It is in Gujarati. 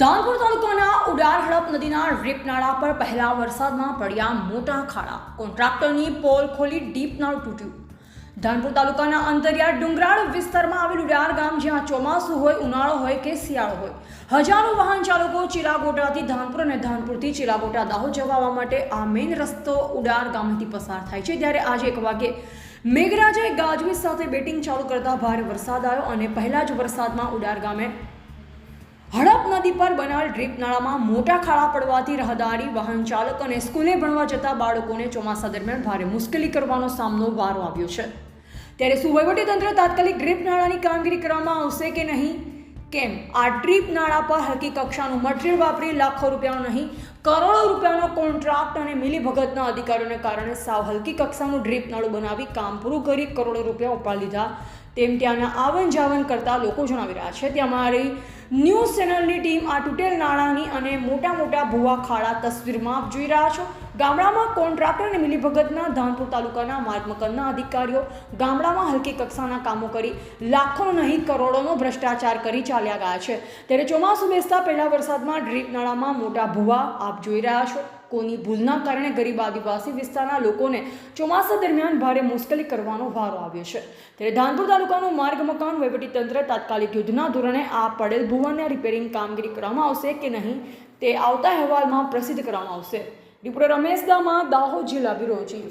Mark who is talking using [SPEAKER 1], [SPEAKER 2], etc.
[SPEAKER 1] ધાનપુર તાલુકાના ઉડાર હડપ નદીના રેપનાળા પર પહેલા વરસાદમાં પડ્યા મોટા ખાડા. કોન્ટ્રાક્ટરની પોલ ખોલી ડીપ નાળું તૂટ્યું. ધાનપુર તાલુકાના અંતરિયાળ ડુંગરાળ વિસ્તારમાં આવેલ ઉડાર ગામ જ્યાં ચોમાસું હોય, ઉનાળો હોય કે શિયાળો હોય, હજારો વાહન ચાલકો ચિલાગોટાથી ધાનપુર અને ધાનપુરથી ચિલાગોટા દાહોદ જવા માટે આ મેઇન રસ્તો ઉડાર ગામથી પસાર થાય છે. ત્યારે આજે એક વાગે મેઘરાજાએ ગાજવીજ સાથે બેટિંગ ચાલુ કરતા ભારે વરસાદ આવ્યો અને પહેલા જ વરસાદમાં ઉડાર ગામે હડપ નદી પર બનાવેલ ડ્રીપ નાળામાં મોટા ખાડા પડવાથી રહદારી વાહન ચાલક અને સ્કૂલે ભણવા જતા બાળકોને ચોમાસા દરમિયાન ભારે મુશ્કેલી કરવાનો સામનો વારો આવ્યો છે. ત્યારે તંત્ર તાત્કાલિક ડ્રીપ નાળાની કામગીરી કરવામાં આવશે કે નહીં? કેમ? આ ડ્રીપ નાળા પર હલકી કક્ષાનું મટીરિયલ વાપરી લાખો રૂપિયાનો નહીં કરોડો રૂપિયાનો કોન્ટ્રાક્ટ અને મિલીભગતના અધિકારીઓને કારણે સાવ હલકી કક્ષાનું ડ્રીપ નાળું બનાવી કામ પૂરું કરી કરોડો રૂપિયા ઉપાડી લીધા. તેમ ત્યાંના આવન જાવન કરતા લોકો જણાવી રહ્યા છે. ત્યાં અમારી ન્યૂઝ ચેનલની ટીમ આ તૂટેલ નાણાંની અને મોટા મોટા ભૂવા ખાડા તસવીરમાં જોઈ રહ્યા છો. ગામડામાં કોન્ટ્રાક્ટર અને મિલીભગતના ધાનપુર તાલુકાના માર્ગ મકાનના અધિકારીઓ ગામડામાં હલકી કક્ષાના કામો કરી લાખો નહીં કરોડોનો ભ્રષ્ટાચાર કરી ચાલ્યા ગયા છે. ત્યારે ચોમાસું બેસતા પહેલા વરસાદમાં ડ્રીપ નાળામાં મોટા ભૂવા આપ જોઈ રહ્યા છો. કોની ભૂલના કારણે ગરીબ આદિવાસી વિસ્તારના લોકોને ચોમાસા દરમિયાન ભારે મુશ્કેલી કરવાનો વારો આવ્યો છે. ત્યારે ધાનપુર તાલુકાનું માર્ગ મકાન તંત્ર તાત્કાલિક યુદ્ધના ધોરણે આ પડેલ ભુવનને રિપેરિંગ કામગીરી કરવામાં આવશે કે નહીં તે આવતા અહેવાલમાં પ્રસિદ્ધ કરવામાં આવશે. રિપોર્ટર રમેશ દામા, દાહોદ જિલ્લા બ્યુરો